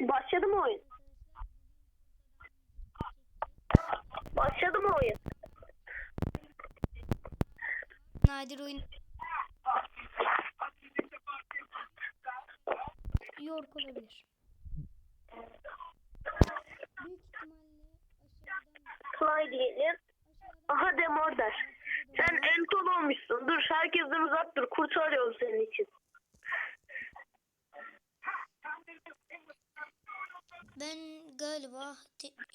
Başladı mı oyun? Başladı mı oyun? Nadir oyun. York olabilir. Play diyelim. Aha demorder. Sen enton olmuşsun. Dur herkesten uzak dur. Kurtarıyorum senin için. Ben galiba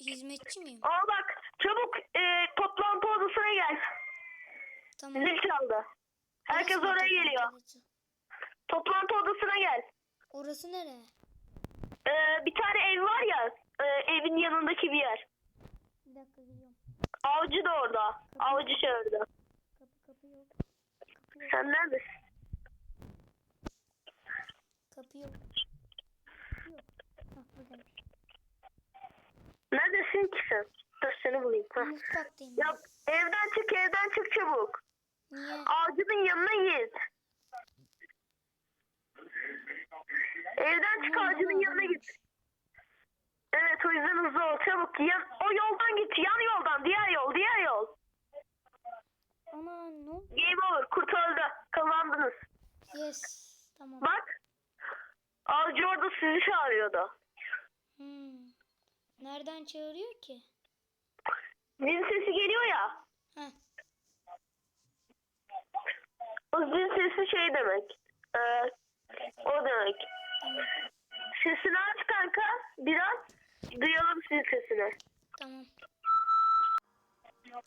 hizmetçi miyim? Aa bak çabuk e, toplantı odasına gel. Tamam. Zil çaldı. Herkes Orası oraya geliyor. toplantı odası? Toplantı odasına gel. Orası nereye? Ee, bir tane ev var ya e, evin yanındaki bir yer. Bir dakika geliyorum. Avcı da orada. Avcı çağırdı. Kapı kapı yok. Kapı yok. Sen neredesin? Kapı. Yok. Neredesin ki sen? Dur seni bulayım. Mutfaktayım. Ya evden çık evden çık çabuk. Niye? Avcının yanına git. Evden çık Aman, avcının aman, yanına git. Evet o yüzden hızlı ol çabuk. Yan, o yoldan git yan yoldan diğer yol diğer yol. Ana ne oldu? Game over kurt öldü. Kazandınız. Yes. Tamam. Bak. Avcı orada sizi çağırıyordu. Hmm. Nereden çağırıyor ki? Zil sesi geliyor ya. Heh. O zil sesi şey demek. Ee, o demek. Tamam. Sesini aç kanka. Biraz duyalım zil sesini. Tamam.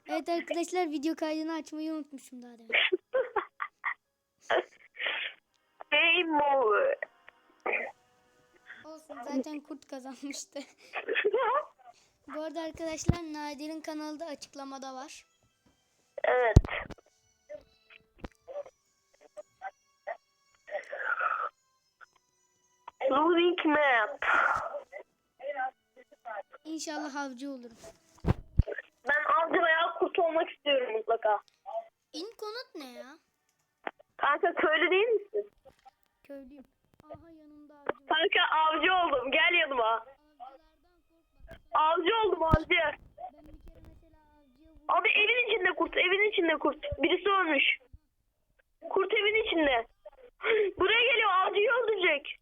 Evet arkadaşlar video kaydını açmayı unutmuşum daha demin. Game over. Olsun zaten kurt kazanmıştı. Bu arada arkadaşlar Nadir'in kanalı da açıklamada var. evet. Loading map. İnşallah avcı olurum. Ben avcı veya kurt olmak istiyorum mutlaka. İnkonut ne ya? Kanka köylü değil misin? Köylüyüm. Aha yanımda avcı. Kanka avcı oldum. Gel yanıma. Avcı oldum avcı. Abi evin içinde kurt. Evin içinde kurt. Birisi ölmüş. Kurt evin içinde. Buraya geliyor. Avcıyı öldürecek.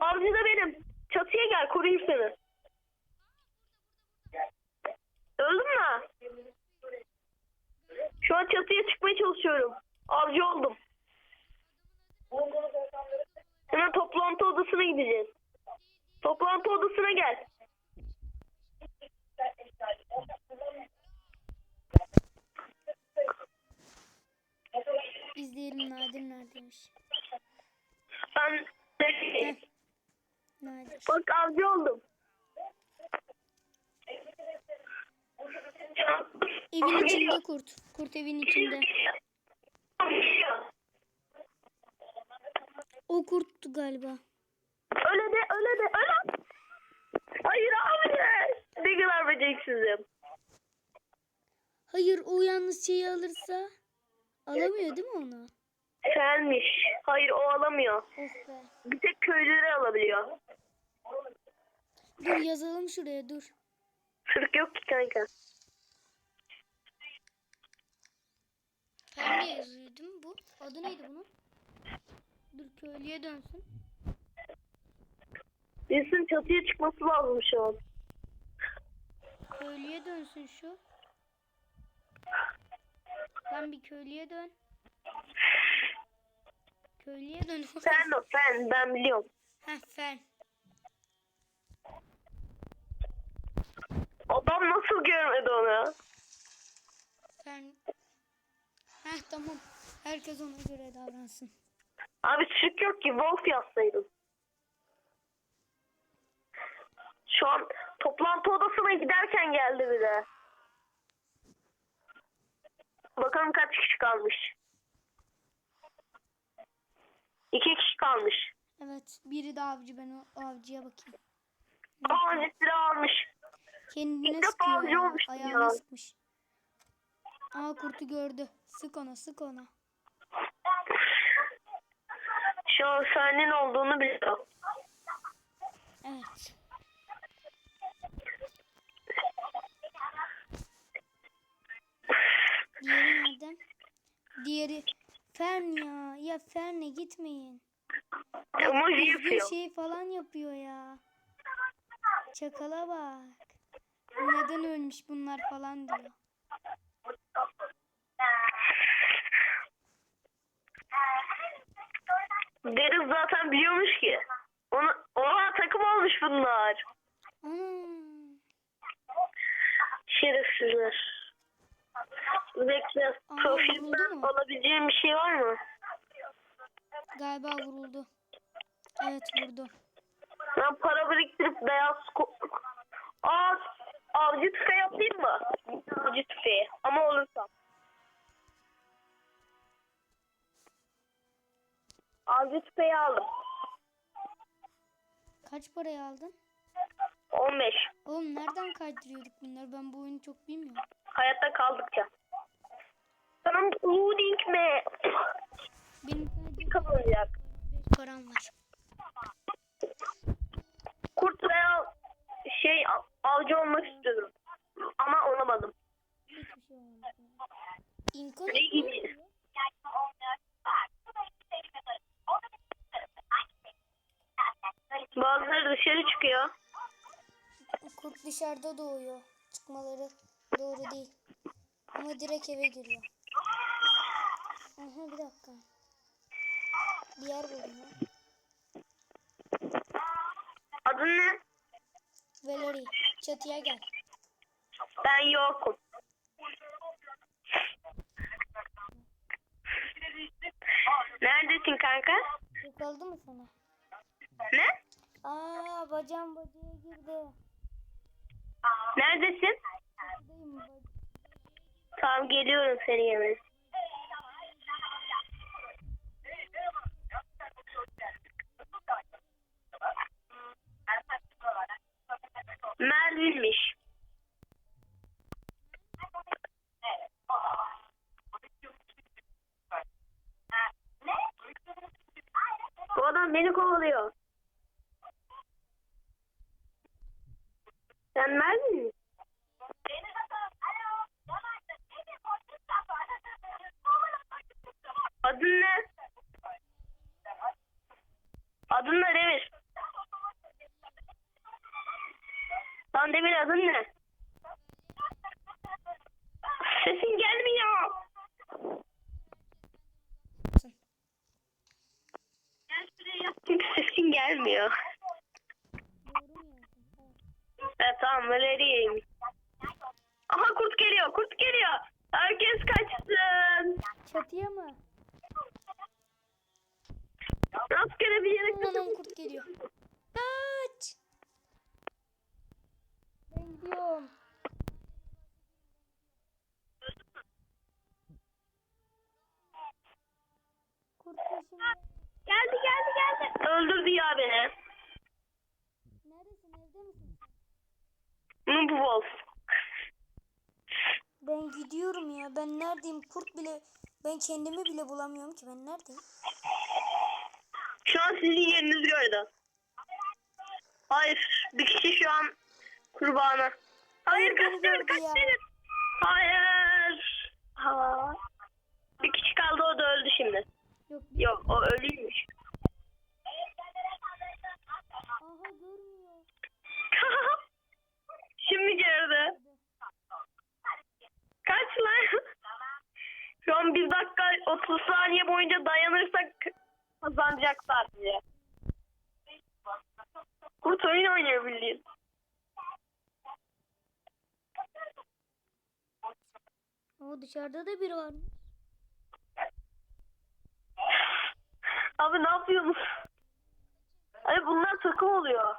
Avcı da benim. Çatıya gel. Koruyayım seni. Öldün mü? Şu an çatıya çıkmaya çalışıyorum. Avcı oldum. Hemen toplantı odasına gideceğiz. Toplantı odasına gel. İzleyelim Nadir neredeymiş. Ben Heh. Nadir. Bak avcı oldum. Evin içinde kurt. Kurt evin içinde. O kurttu galiba. Öyle de öyle de öyle. Hayır abi. Ne kadar beceriksizim. Hayır o yalnız şeyi alırsa alamıyor değil mi onu? Senmiş. Hayır o alamıyor. Be. Bir tek köylüleri alabiliyor. Dur yazalım şuraya dur. Sırk yok ki kanka. Ne yazıyor değil mi bu? Adı neydi bunun? Dur köylüye dönsün. Birisinin çatıya çıkması lazım şu an. Köylüye dönsün şu. Sen bir köylüye dön. Köylüye dön. Sen o sen ben biliyorum. Heh fen. Adam nasıl görmedi onu? Fen. Heh tamam. Herkes ona göre davransın. Abi sırk yok ki Wolf yazsaydın. Şu an toplantı odasına giderken geldi bir de. Bakalım kaç kişi kalmış. İki kişi kalmış. Evet biri de avcı ben o avcıya bakayım. Aa litre almış. Kendine İlk defa sıkıyor. avcı ya. olmuştum Ayağına ya. sıkmış. Aa kurtu gördü. Sık ona sık ona. Şu an senin olduğunu biliyor. Evet. Diğeri Fern ya. Ya Fern'e gitmeyin. Emoji yapıyor. şey falan yapıyor ya. Çakala bak. Neden ölmüş bunlar falan diyor. Deriz zaten biliyormuş ki. Onu, oha takım olmuş bunlar. Ana. Şerefsizler. Bekle. Aa, Profilimden vuruldu mu? alabileceğim bir şey var mı? Galiba vuruldu. Evet vurdu. Ben para biriktirip beyaz ko- Aa, avcı tüfeği yapayım mı? Avcı tüfeği. Ama olursam. Avcı tüfeği aldım. Kaç paraya aldın? 15. Oğlum nereden kaydırıyorduk bunları? Ben bu oyunu çok bilmiyorum. Hayatta kaldıkça. Tamam, loading mi? Benim. 5 param var. Kurt veya şey av- avcı olmak istiyorum. Ama olamadım. Hiçbir şey olmadı. İnko Ne gibi? Bazıları dışarı çıkıyor. Kurt dışarıda doğuyor. Çıkmaları doğru değil. Ama direkt eve giriyor. Aha bir dakika. Bir yer buldum. Adın ne? Valerie çatıya gel. Ben yokum. Neredesin kanka? Yakaladı mı sana? Ne? Aa bacağım bacaya girdi. Neredesin? Tamam geliyorum seni yemeğe. Melvin'miş. Bu adam beni kovalıyor. Sen Melvin mi? Adın ne? Adın ne Demir? Lan Demir adın ne? Sesin gelmiyor. Çünkü sesin gelmiyor. Tamam. Evet tamam Valeriye'yim. Aha kurt geliyor, kurt geliyor. Herkes kaçsın. Çatıya mı? Rastgele bir yere Anam kurt geliyor. Kaç! Ben gidiyorum. Kurt. Geldi geldi geldi. Öldürdü ya beni. Neredesin? Evde misin? Noob Wolf. Ben gidiyorum ya. Ben neredeyim? Kurt bile... Ben kendimi bile bulamıyorum ki. Ben neredeyim? Şu an sizin yerinizi gördü. Hayır. Bir kişi şu an kurbanı. Hayır Hayır, beni kaç Demir gördü kaç ya. Demir. Hayır. Ha. Bir kişi kaldı o da öldü şimdi. Yok. Yok o ölüymüş. Aha görmüyor. şimdi gördü. Kaç lan? Şu an bir dakika 30 saniye boyunca dayanırsak kazanacaklar diye. Kurt oyun oynuyor bildiğin. O dışarıda da biri var. Abi ne yapıyorsunuz? Abi bunlar takım oluyor.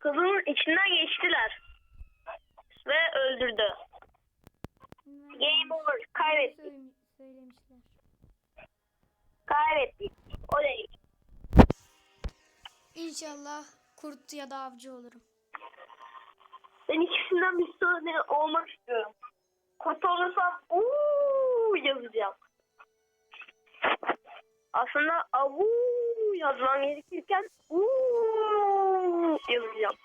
Kızının içinden geçtiler. Ve öldürdü. Game over. Kaybettik. Söyle- Söylemişler. Kaybettik. Oley. İnşallah kurt ya da avcı olurum. Ben ikisinden bir tane olmak istiyorum. Kurt olursam uuu yazacağım. Aslında avu yazmam gerekirken uuu yazacağım.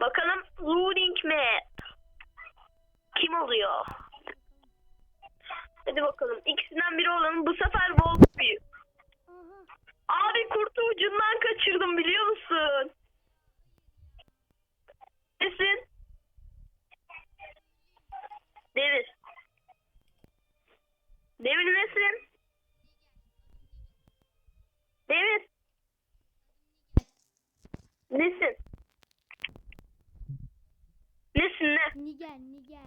Bakalım looting map. Kim oluyor? Hadi bakalım. İkisinden biri olalım. Bu sefer Wolf büyük. Abi kurtu ucundan kaçırdım biliyor musun? Nesin? Devir. Devir nesin? Devir. Nesin? Nesin ne? Nigen, Nigen.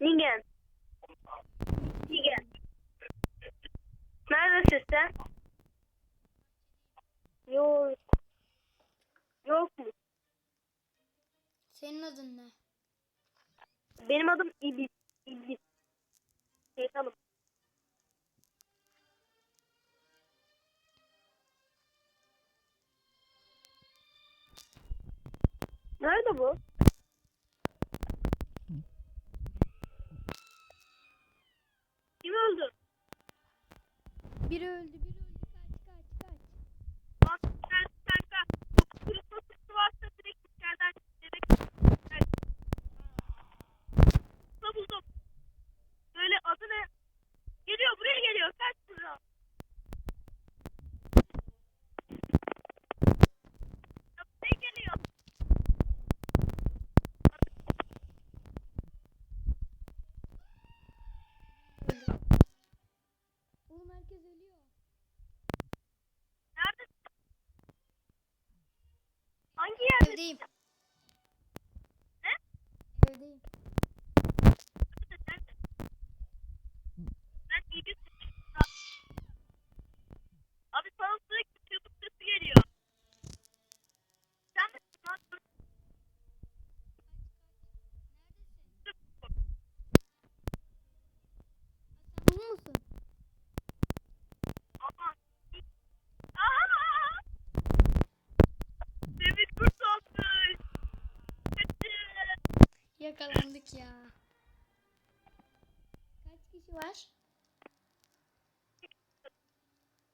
Nigen. Nigen. Neredesin sen? Yok. Yok mu? Senin adın ne? Benim adım İblis. İblis. Şeytanım. Nerede bu? Kim öldü? Biri öldü, biri öldü. Kaç, kaç, kaç. Bak, sen, Selim. Yakalandık ya. Kaç kişi var?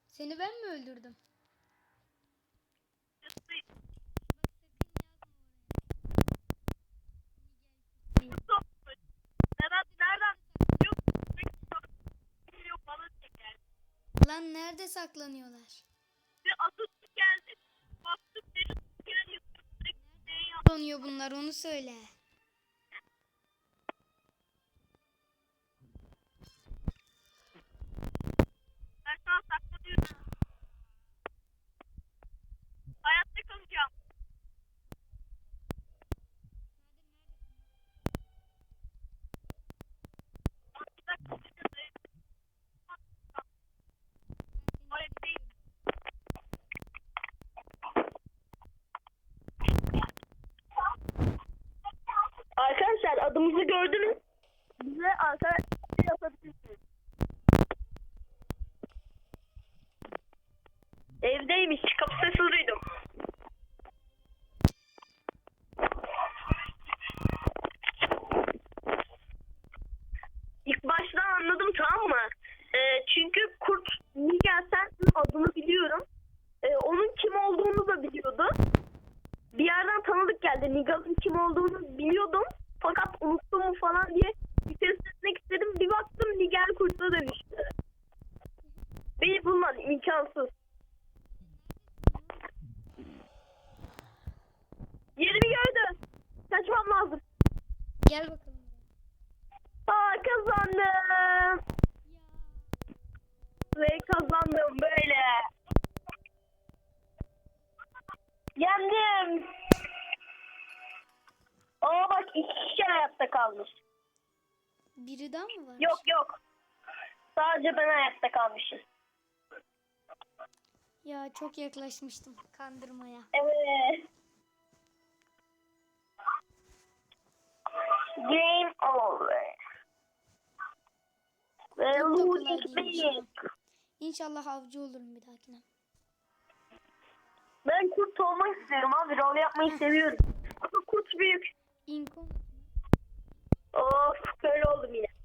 Seni ben mi öldürdüm? Lan nerede saklanıyorlar? Atıp geldi. Baktım beni geliyor. Ne yaptı? Saklanıyor bunlar onu söyle. Hayatta kalacağım. Arkadaşlar adımızı gördünüz. Bize arkadaşlar yapabilirsiniz. Evdeymiş. Kapı sesi duydum. İlk baştan anladım tamam mı? Ee, çünkü Kurt Nigen Sensin adını biliyorum. Ee, onun kim olduğunu da biliyordu. Bir yerden tanıdık geldi. Nigal'ın kim olduğunu biliyordum. Fakat unuttum mu falan diye Sadece ben hayatta kalmışım. Ya çok yaklaşmıştım kandırmaya. Evet. Game over. Ve Çok da losing değilmiş big. İnşallah avcı olurum bir dahakine. Ben kurt olmak istiyorum abi. Rol yapmayı seviyorum. Ama kurt büyük. İnkon. Of köyle oldum yine.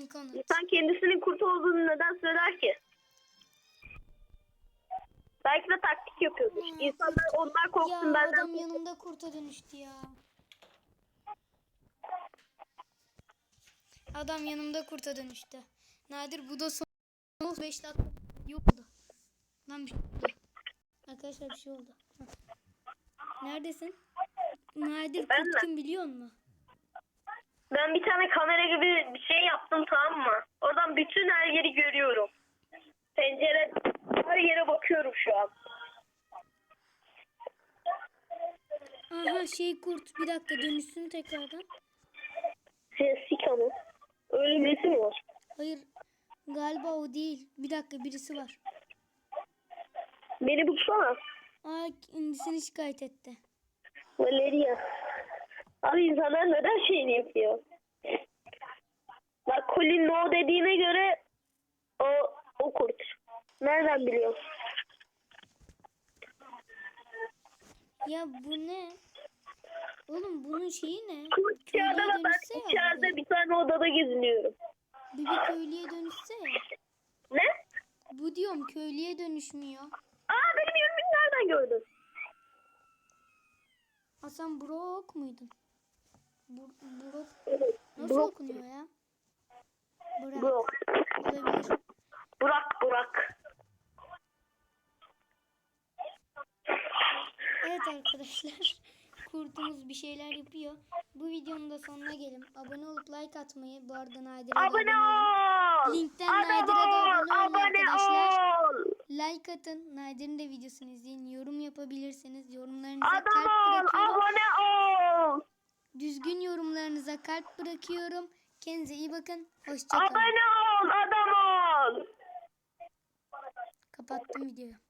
İnsan kendisinin kurt olduğunu neden söyler ki? Belki de taktik yapıyordur. Hmm. İnsanlar onlar korksun ya, benden. Adam yanımda kurta dönüştü ya. Adam yanımda kurta dönüştü. Nadir bu da son 5 dakika yok oldu. Lan bir şey oldu. Arkadaşlar bir şey oldu. Neredesin? Nadir ben biliyor musun? Ben bir tane kamera gibi bir şey yaptım tamam mı? Oradan bütün her yeri görüyorum. Pencere her yere bakıyorum şu an. Aha şey kurt bir dakika dönüşsün tekrardan. Jessica mı? Öyle birisi mi var? Hayır galiba o değil. Bir dakika birisi var. Beni bulsana. Aa kendisini şikayet etti. Valeria. Abi insanlar neden şeyini yapıyor? Bak Colin no dediğine göre o, o kurt. Nereden biliyorsun? Ya bu ne? Oğlum bunun şeyi ne? İçeride ben dönüşse ya. içeride bir tane odada geziniyorum. Bir, bir köylüye dönüşse ya. Ne? Bu diyorum köylüye dönüşmüyor. Aa benim yerimi nereden gördün? Hasan Brok muydun? Bur Evet. nasıl Burak. okunuyor ya? Burak Burak. olabilir. Burak Burak. Evet arkadaşlar. Kurtumuz bir şeyler yapıyor. Bu videonun da sonuna gelin. Abone olup like atmayı. Bu arada Nadir'e Abone olun. ol. Linkten Abone Nadir'e de abone olun Abone arkadaşlar. ol. Like atın. Nadir'in de videosunu izleyin. Yorum yapabilirsiniz. Yorumlarınıza Adam kalp bırakıyorum. Abone ol. Düzgün yorumlarınıza kalp bırakıyorum. Kendinize iyi bakın. Hoşçakalın. Abone ol. Adam ol. Kapattım videoyu.